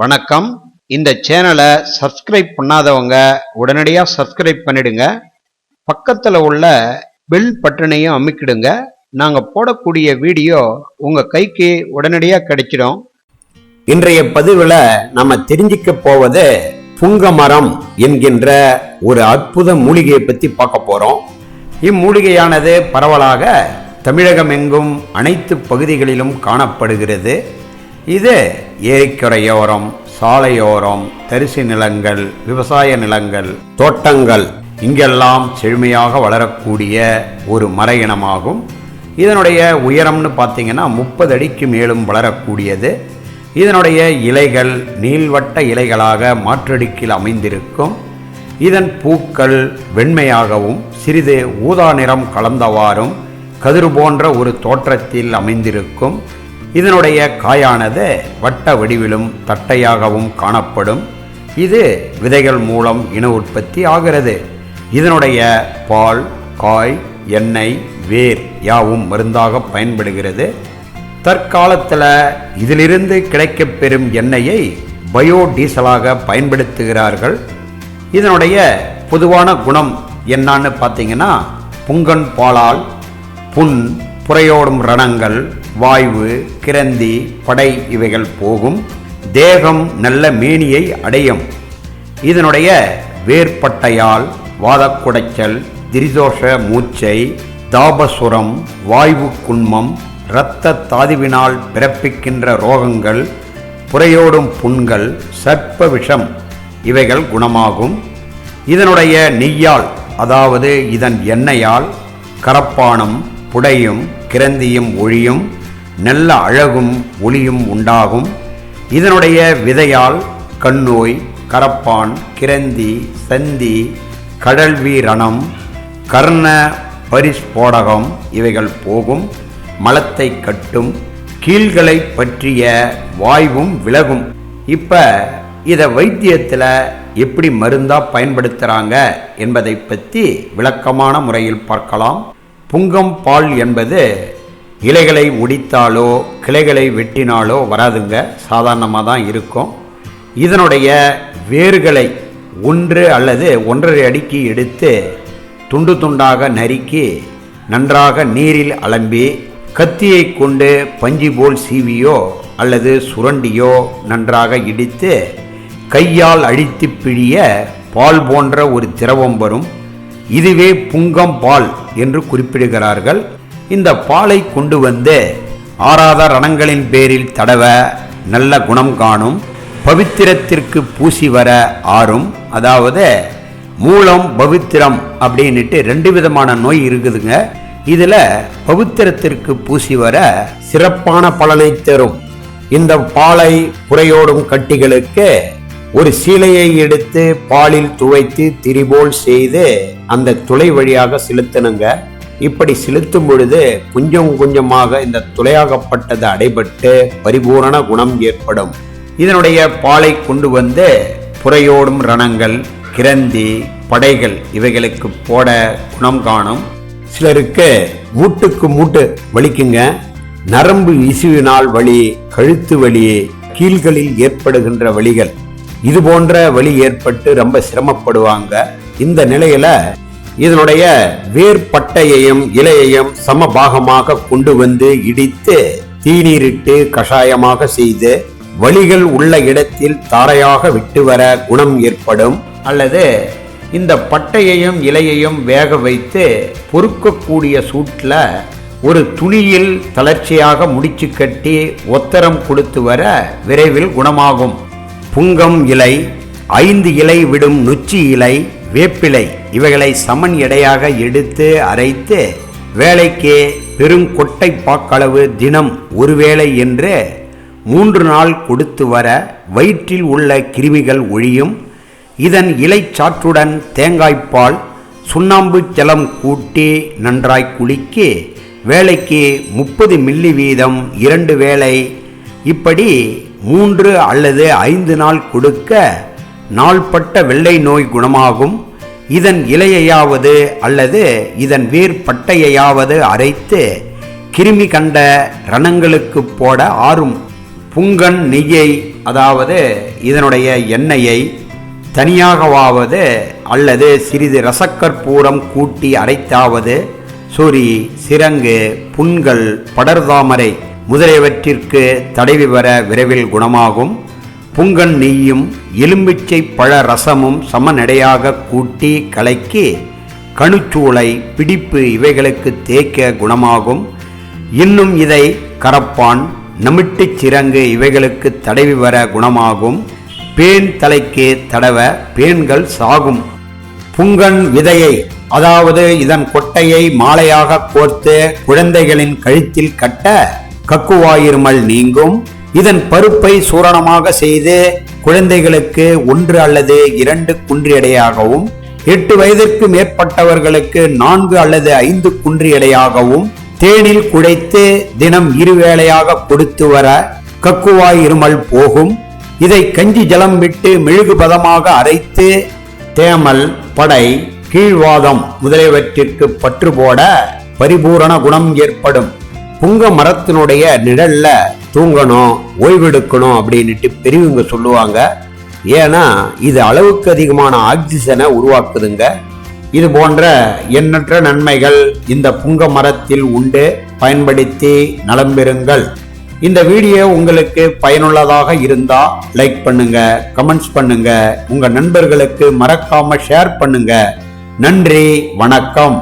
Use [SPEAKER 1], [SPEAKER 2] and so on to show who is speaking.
[SPEAKER 1] வணக்கம். இந்த சேனலை சப்ஸ்கிரைப் பண்ணாதவங்க உடனடியாக சப்ஸ்கிரைப் பண்ணிடுங்க. பக்கத்தில் உள்ள பெல் பட்டனையும் அமைக்கிடுங்க. நாங்கள் போடக்கூடிய வீடியோ உங்கள் கைக்கு உடனடியாக கிடைச்சிடும்.
[SPEAKER 2] இன்றைய பதிவில் நம்ம தெரிஞ்சிக்க போவது புங்கமரம் என்கின்ற ஒரு அற்புத மூலிகையை பற்றி பார்க்க போகிறோம் இம்மூலிகையானது பரவலாக தமிழகம் எங்கும் அனைத்து பகுதிகளிலும் காணப்படுகிறது. இது ஏரிக்கரையோரம் சாலையோரம் தரிசு நிலங்கள் விவசாய நிலங்கள் தோட்டங்கள். இங்கெல்லாம் செழுமையாக வளரக்கூடிய ஒரு மர இனமாகும் இதனுடைய உயரம்னு பார்த்தீங்கன்னா முப்பது அடிக்கு மேலும் வளரக்கூடியது. இதனுடைய இலைகள் நீள்வட்ட இலைகளாக மாற்றடுக்கில் அமைந்திருக்கும். இதன் பூக்கள் வெண்மையாகவும் சிறிது ஊதா நிறம் கலந்தவாறும் கதிர் போன்ற ஒரு தோற்றத்தில் அமைந்திருக்கும். இதனுடைய காயானது வட்ட வடிவிலும் தட்டையாகவும் காணப்படும். இது விதைகள் மூலம் இன உற்பத்தி ஆகிறது. இதனுடைய பால் காய் எண்ணெய் வேர் யாவும் மருந்தாக பயன்படுகிறது. தற்காலத்தில் இதிலிருந்து கிடைக்கப்பெறும் எண்ணெயை பயோடீசலாக பயன்படுத்துகிறார்கள். இதனுடைய பொதுவான குணம் என்னான்னு பார்த்தீங்கன்னா புங்கன் பாலால் புண் புறையோடும் ரணங்கள் வாய்வு கிரந்தி படை இவைகள் போகும். தேகம் நல்ல மேனியை அடையும். இதனுடைய வேர்பட்டையால் வாதக்குடைச்சல் திரிதோஷ மூச்சை தாபசுரம் வாய்வு குன்மம் இரத்த தாதுவினால் பிறப்பிக்கின்ற ரோகங்கள் புறையோடும் புண்கள் சர்ப்ப விஷம் இவைகள் குணமாகும். இதனுடைய நெய்யால் அதாவது இதன் எண்ணெயால் கரப்பானம் புடையும் கிரந்தியும் ஒழியும் நல்ல அழகும் ஒளியும் உண்டாகும். இதனுடைய விதையால் கண்ணோய் கரப்பான் கிரந்தி சந்தி கடல்வீரணம் கர்ண பரிஸ்போடகம் இவைகள் போகும். மலத்தை கட்டும் கீழ்களை பற்றிய வாய்வும் விலகும். இப்போ இதை வைத்தியத்தில் எப்படி மருந்தாக பயன்படுத்துகிறாங்க என்பதை பற்றி விளக்கமான முறையில் பார்க்கலாம். புங்கம் பால் என்பது இலைகளை ஒடித்தாலோ கிளைகளை வெட்டினாலோ வராதுங்க. சாதாரணமாக தான் இருக்கும். இதனுடைய வேர்களை ஒன்று அல்லது ஒன்றரை அடிக்கு எடுத்து துண்டு துண்டாக நறுக்கி நன்றாக நீரில் அலம்பி கத்தியை கொண்டு பஞ்சு போல் சீவியோ அல்லது சுரண்டியோ நன்றாக இடித்து கையால் அழித்து பிழிய பால் போன்ற ஒரு திரவம் வரும். இதுவே புங்கம் பால் என்று குறிப்பிடுகிறார்கள். இந்த பாலை கொண்டு வந்து ஆறாத ரணங்களின் பேரில் தடவ நல்ல குணம் காணும் பவித்திரத்திற்கு பூசி வர ஆறும் அதாவது மூலம் பவித்திரம் அப்படின்னுட்டு ரெண்டு விதமான நோய் இருக்குதுங்க. இதில் பவித்திரத்திற்கு பூசி வர சிறப்பான பலனை தரும். இந்த பாலை புறையோடும் கட்டிகளுக்கு ஒரு சீலையை எடுத்து பாலில் துவைத்து திரிபோல் செய்து அந்த துளை வழியாக செலுத்தணுங்க இப்படி செலுத்தும் பொழுது கொஞ்சம் கொஞ்சமாக இந்த துளையாகப்பட்டது அடைபட்டு பரிபூரண குணம் ஏற்படும். இதனுடைய பாலை கொண்டு வந்து புறையோடும் ரணங்கள் கிரந்தி படைகள் இவைகளுக்கு போட குணம் காணும். சிலருக்கு மூட்டுக்கு மூட்டு வலிக்குங்க. நரம்பு இசுவினால் வலி கழுத்து வலி கீழ்களில் ஏற்படுகின்ற வழிகள் இது போன்ற வலி ஏற்பட்டு ரொம்ப சிரமப்படுவாங்க. இந்த நிலையில இதனுடைய வேர்பட்டையையும் இலையையும் சமபாகமாக கொண்டு வந்து இடித்து தீநீரிட்டு கஷாயமாக செய்து வழிகள் உள்ள இடத்தில் தாரையாக விட்டு வர குணம் ஏற்படும். அல்லது இந்த பட்டையையும் இலையையும் வேக வைத்து பொறுக்கக்கூடிய சூட்டில் ஒரு துணியில் தளர்ச்சியாக முடிச்சு கட்டி ஒத்தரம் கொடுத்து வர விரைவில் குணமாகும். புங்கம் இலை ஐந்து இலை விடும் நொச்சி இலை வேப்பிலை. இவைகளை சமன் எடையாக எடுத்து அரைத்து வேலைக்கு பெருங்கொட்டை பாக்களவு தினம் ஒருவேளை என்று மூன்று நாள் கொடுத்து வர வயிற்றில் உள்ள கிருமிகள் ஒழியும். இதன் இலைச்சாற்றுடன் தேங்காய்ப்பால் சுண்ணாம்பு ஜலம் கூட்டி நன்றாய் குலுக்கி வேலைக்கு முப்பது மில்லி வீதம் இரண்டு வேளை இப்படி மூன்று அல்லது ஐந்து நாள் கொடுக்க நாள்பட்ட வெள்ளை நோய் குணமாகும். இதன் இலையையாவது அல்லது இதன் வேர் பட்டையையாவது அரைத்து கிருமி கண்ட ரணங்களுக்கு போட ஆறும் புங்கன் நெய்யை அதாவது இதனுடைய எண்ணெயை தனியாகவாவது அல்லது சிறிது ரசக்கற்பூரம் கூட்டி அரைத்தாவது சொறி சிரங்கு புண்கள் படர்தாமரை முதலியவற்றிற்கு தடைவிவர விரைவில் குணமாகும். புங்கன் நெய்யும் எலும்பிச்சை பழ ரசமும் சமநடையாக கூட்டி கலக்கி கணுச்சூளை பிடிப்பு இவைகளுக்கு தேய்க்க குணமாகும். இன்னும் இதை கரப்பான் நமிட்டுச் சிரங்கு இவைகளுக்கு தடவி வர குணமாகும். பேன் தலைக்கு தடவ பேன்கள் சாகும். புங்கன் விதையை அதாவது இதன் கொட்டையை மாலையாக கோர்த்து குழந்தைகளின் கழுத்தில் கட்ட கக்குவாயிருமல் நீங்கும். இதன் பருப்பை சூரணமாக செய்து குழந்தைகளுக்கு ஒன்று அல்லது இரண்டு குன்றி எடையாகவும் எட்டு வயதிற்கு மேற்பட்டவர்களுக்கு நான்கு அல்லது ஐந்து குன்றி எடையாகவும் தேனில் குழைத்து தினம் இருவேளையாக கொடுத்து வர கக்குவாய் இருமல் போகும். இதை கஞ்சி ஜலம் விட்டு மெழுகு பதமாக அரைத்து தேமல் படை கீழ்வாதம் முதலியவற்றிற்கு பற்று போட பரிபூரண குணம் ஏற்படும். புங்க மரத்தினுடைய நிழல்ல தூங்கணும் ஓய்வெடுக்கணும் அப்படின்னுட்டு பெரியவங்க சொல்லுவாங்க. ஏன்னா இது அளவுக்கு அதிகமான ஆக்சிஜனை உருவாக்குதுங்க. இது போன்ற எண்ணற்ற நன்மைகள் இந்த புங்க மரத்தில் உண்டு. பயன்படுத்தி நலம் பெறுங்கள். இந்த வீடியோ உங்களுக்கு பயனுள்ளதாக இருந்தா லைக் பண்ணுங்க கமெண்ட்ஸ் பண்ணுங்க. உங்க நண்பர்களுக்கு மறக்காம ஷேர் பண்ணுங்க. நன்றி வணக்கம்.